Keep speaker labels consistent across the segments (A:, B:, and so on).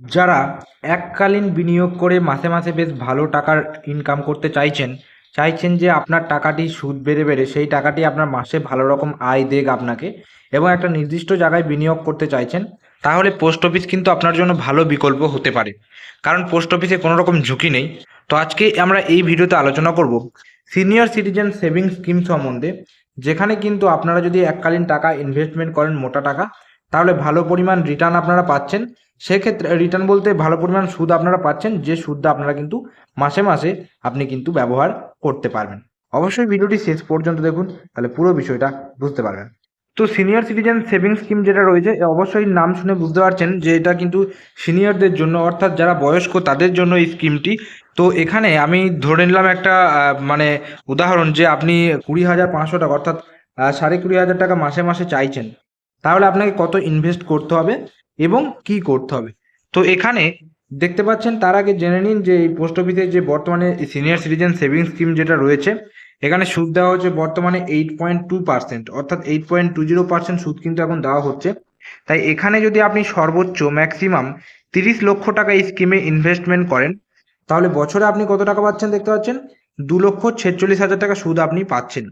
A: যারা এককালীন বিনিয়োগ করে মাসে মাসে বেশ ভালো টাকার ইনকাম করতে চাইছেন চাইছেন যে আপনার টাকাটি সুদ বেড়ে বেড়ে, সেই টাকাটি আপনার মাসে ভালো রকম আয় দেগ আপনাকে এবং একটা নির্দিষ্ট জায়গায় বিনিয়োগ করতে চাইছেন, তাহলে পোস্ট অফিস কিন্তু আপনার জন্য ভালো বিকল্প হতে পারে। কারণ পোস্ট অফিসে কোনো রকম ঝুঁকি নেই। তো আজকে আমরা এই ভিডিওতে আলোচনা করব সিনিয়র সিটিজেন সেভিংস স্কিম সম্বন্ধে, যেখানে কিন্তু আপনারা যদি এককালীন টাকা ইনভেস্টমেন্ট করেন, মোটা টাকা তাহলে ভালো পরিমাণ রিটার্ন আপনারা পাচ্ছেন। সেক্ষেত্রে রিটার্ন বলতে ভালো পরিমাণ সুদ আপনারা পাচ্ছেন, যে সুদটা আপনারা কিন্তু মাসে মাসে আপনি কিন্তু ব্যবহার করতে পারবেন। অবশ্যই ভিডিওটি শেষ পর্যন্ত দেখুন, তাহলে পুরো বিষয়টা বুঝতে পারবেন। তো সিনিয়র সিটিজেন সেভিংস স্কিম যেটা রয়েছে অবশ্যই নাম শুনে বুঝতে পারছেন যে এটা কিন্তু সিনিয়রদের জন্য, অর্থাৎ যারা বয়স্ক তাদের জন্য এই স্কিমটি তো এখানে আমি ধরে নিলাম একটা মানে উদাহরণ যে আপনি কুড়ি হাজার পাঁচশো টাকা, অর্থাৎ সাড়ে কুড়ি হাজার টাকা মাসে মাসে চাইছেন। তাহলে আপনাকে কত ইনভেস্ট করতে হবে এবং কি করতে হবে। তো এখানে দেখতে পাচ্ছেন, তার আগে জেনে নিন যে এই পোস্ট অফিসে যে বর্তমানে সিনিয়র সিটিজেন সেভিংস স্কিম যেটা রয়েছে, এখানে সুদ দেওয়া হচ্ছে বর্তমানে এইট পয়েন্ট টু পার্সেন্ট অর্থাৎ eight point two zero percent সুদ কিন্তু এখন দেওয়া হচ্ছে। তাই এখানে যদি আপনি সর্বোচ্চ ম্যাক্সিমাম তিরিশ লক্ষ টাকা এই স্কিমে ইনভেস্টমেন্ট করেন, তাহলে বছরে আপনি কত টাকা পাচ্ছেন দেখতে পাচ্ছেন? দু লক্ষ ছেচল্লিশ হাজার টাকা সুদ আপনি পাচ্ছেন।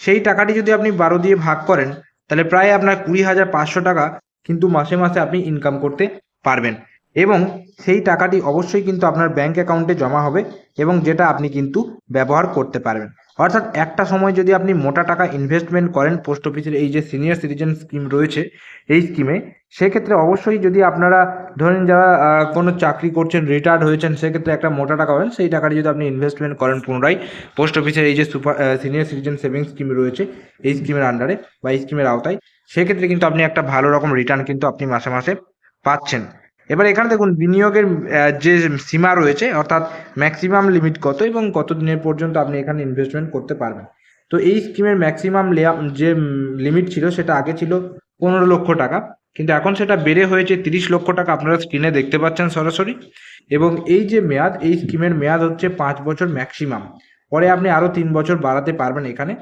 A: সেই টাকাটি যদি আপনি বারো দিয়ে ভাগ করেন তাহলে প্রায় আপনার কুড়ি হাজার পাঁচশো টাকা কিন্তু মাসে মাসে আপনি ইনকাম করতে পারবেন। এবং সেই টাকাটি অবশ্যই কিন্তু আপনার ব্যাঙ্ক অ্যাকাউন্টে জমা হবে এবং যেটা আপনি কিন্তু ব্যবহার করতে পারবেন। অর্থাৎ একটা সময় যদি আপনি মোটা টাকা ইনভেস্টমেন্ট করেন পোস্ট অফিসের এই যে সিনিয়র সিটিজেন স্কিম রয়েছে, এই স্কিমে সেক্ষেত্রে অবশ্যই যদি আপনারা ধরেন যারা কোনো চাকরি করছেন রিটায়ার্ড হয়েছেন, সেক্ষেত্রে একটা মোটা টাকা পাবেন। সেই টাকাটি যদি আপনি ইনভেস্টমেন্ট করেন পুনরায় পোস্ট অফিসের এই যে super senior citizen savings scheme রয়েছে, এই স্কিমের আন্ডারে বা এই স্কিমের আওতায়, সেক্ষেত্রে কিন্তু আপনি একটা ভালো রকম রিটার্ন কিন্তু আপনি মাসে মাসে পাচ্ছেন। এবার এখানে দেখুন, বিনিয়োগের যে সীমা রয়েছে, অর্থাৎ ম্যাক্সিমাম লিমিট কত এবং কত দিনের পর্যন্ত আপনি এখানে ইনভেস্টমেন্ট করতে পারবেন। তো এই স্কিমের ম্যাক্সিমাম যে লিমিট ছিল, সেটা আগে ছিল পনেরো লক্ষ টাকা। কিন্তু এখন সেটা বেড়ে হয়েছে তিরিশ লক্ষ টাকা, আপনারা স্ক্রিনে দেখতে পাচ্ছেন সরাসরি। এবং এই যে মেয়াদ, এই স্কিমের মেয়াদ হচ্ছে পাঁচ বছর ম্যাক্সিমাম পরে আপনি আরও তিন বছর বাড়াতে পারবেন এখানে।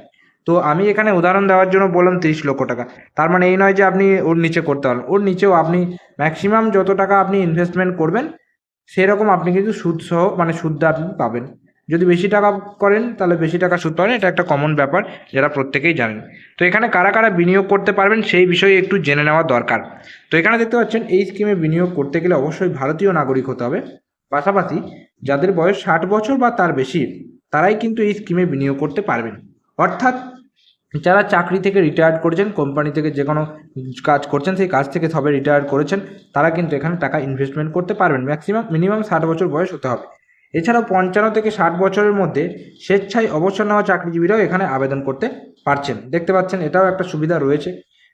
A: তো আমি এখানে উদাহরণ দেওয়ার জন্য বললাম তিরিশ লক্ষ টাকা। তার মানে এই নয় যে আপনি ওর নিচে করতে পারেন ওর নিচেও আপনি ম্যাক্সিমাম যত টাকা আপনি ইনভেস্টমেন্ট করবেন, সেরকম আপনি কিন্তু সুদ সহ মানে সুদটা আপনি পাবেন। যদি বেশি টাকা করেন, তাহলে বেশি টাকা সুদ পাবেন। এটা একটা কমন ব্যাপার, যারা প্রত্যেকেই জানেন। তো এখানে কারা কারা বিনিয়োগ করতে পারবেন, সেই বিষয়ে একটু জেনে নেওয়া দরকার। তো এখানে দেখতে পাচ্ছেন, এই স্কিমে বিনিয়োগ করতে গেলে অবশ্যই ভারতীয় নাগরিক হতে হবে। পাশাপাশি যাদের বয়স ষাট বছর বা তার বেশি, তারাই কিন্তু এই স্কিমে বিনিয়োগ করতে পারবেন। অর্থাৎ যারা চাকরি থেকে রিটায়ার্ড করেছেন কোম্পানি থেকে যে কোনো কাজ করছেন, সেই কাজ থেকে সবে রিটায়ার করেছেন, তারা কিন্তু এখানে টাকা ইনভেস্টমেন্ট করতে পারবেন। ম্যাক্সিমাম মিনিমাম ষাট বছর বয়স হতে হবে। এছাড়াও পঞ্চান্ন থেকে ষাট বছরের মধ্যে স্বেচ্ছায় অবসর নেওয়া চাকরিজীবীরাও এখানে আবেদন করতে পারছেন। দেখতে পাচ্ছেন, এটাও একটা সুবিধা রয়েছে।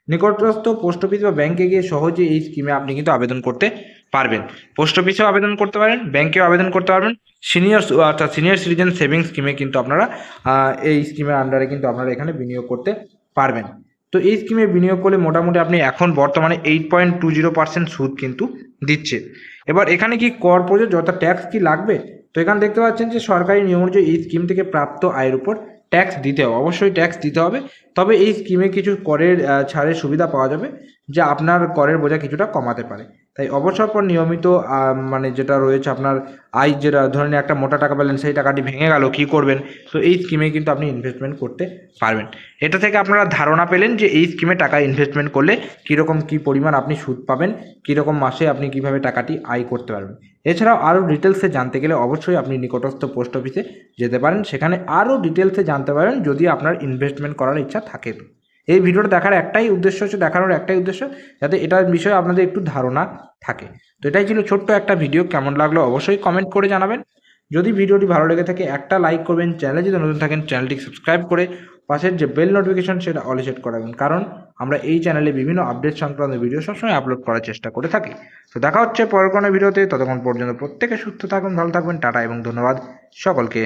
A: নিকটস্থ পোস্ট অফিস বা ব্যাংকে গিয়ে সহজে এই স্কিমে আপনি কিন্তু আবেদন করতে পারবেন। পোস্ট অফিসেও আবেদন করতে পারেন, ব্যাংকেও আবেদন করতে পারবেন। সিনিয়র অর্থাৎ সিনিয়র সিটিজেন সেভিংস স্কিমে কিন্তু আপনারা এই স্কিমের আন্ডারে কিন্তু আপনারা এখানে বিনিয়োগ করতে পারবেন। তো এই স্কিমে বিনিয়োগ করলে মোটামুটি আপনি এখন বর্তমানে eight point two zero percent সুদ কিন্তু দিচ্ছে। এবার এখানে কি কর প্রযোজ্য অর্থাৎ ট্যাক্স কি লাগবে? তো এখানে দেখতে পাচ্ছেন যে সরকারি নিয়ম অনুযায়ী এই স্কিম থেকে প্রাপ্ত আয়ের উপর ট্যাক্স দিতে হবে। অবশ্যই ট্যাক্স দিতে হবে। তবে এই স্কিমে কিছু করের ছাড়ের সুবিধা পাওয়া যাবে, যা আপনার করের বোঝা কিছুটা কমাতে পারে। তাই অবসর পর নিয়মিত মানে যেটা রয়েছে আপনার আয়, যেটা ধরে নিন একটা মোটা টাকা পেলেন সেই টাকাটি ভেঙে গেল, কী করবেন? তো এই স্কিমে কিন্তু আপনি ইনভেস্টমেন্ট করতে পারবেন। এটা থেকে আপনারা ধারণা পেলেন যে এই স্কিমে টাকা ইনভেস্টমেন্ট করলে কীরকম কী পরিমাণ আপনি সুদ পাবেন, কীরকম মাসে আপনি কীভাবে টাকাটি আয় করতে পারবেন। এছাড়াও আরও ডিটেলসে জানতে গেলে অবশ্যই আপনি নিকটস্থ পোস্ট অফিসে যেতে পারেন। সেখানে আরও ডিটেলসে জানতে পারেন, যদি আপনার ইনভেস্টমেন্ট করার ইচ্ছা থাকে এই ভিডিওটা দেখার একটাই উদ্দেশ্য হচ্ছে, দেখানোর একটাই উদ্দেশ্য যাতে এটার বিষয়ে আপনাদের একটু ধারণা থাকে। তো এটাই ছিল ছোট্ট একটা ভিডিও, কেমন লাগল অবশ্যই কমেন্ট করে জানাবেন। যদি ভিডিওটি ভালো লেগে থাকে, একটা লাইক করবেন চ্যানেলে যদি নতুন থাকেন চ্যানেলটি সাবস্ক্রাইব করে পাশের যে বেল নোটিফিকেশন সেটা অলে সেট করাবেন কারণ আমরা এই চ্যানেলে বিভিন্ন আপডেট সংক্রান্ত ভিডিও সবসময় আপলোড করার চেষ্টা করে থাকি। তো দেখা হচ্ছে পরের কোনো ভিডিওতে, ততক্ষণ পর্যন্ত প্রত্যেকে সুস্থ থাকুন, ভালো থাকবেন, টাটা এবং ধন্যবাদ সকলকে।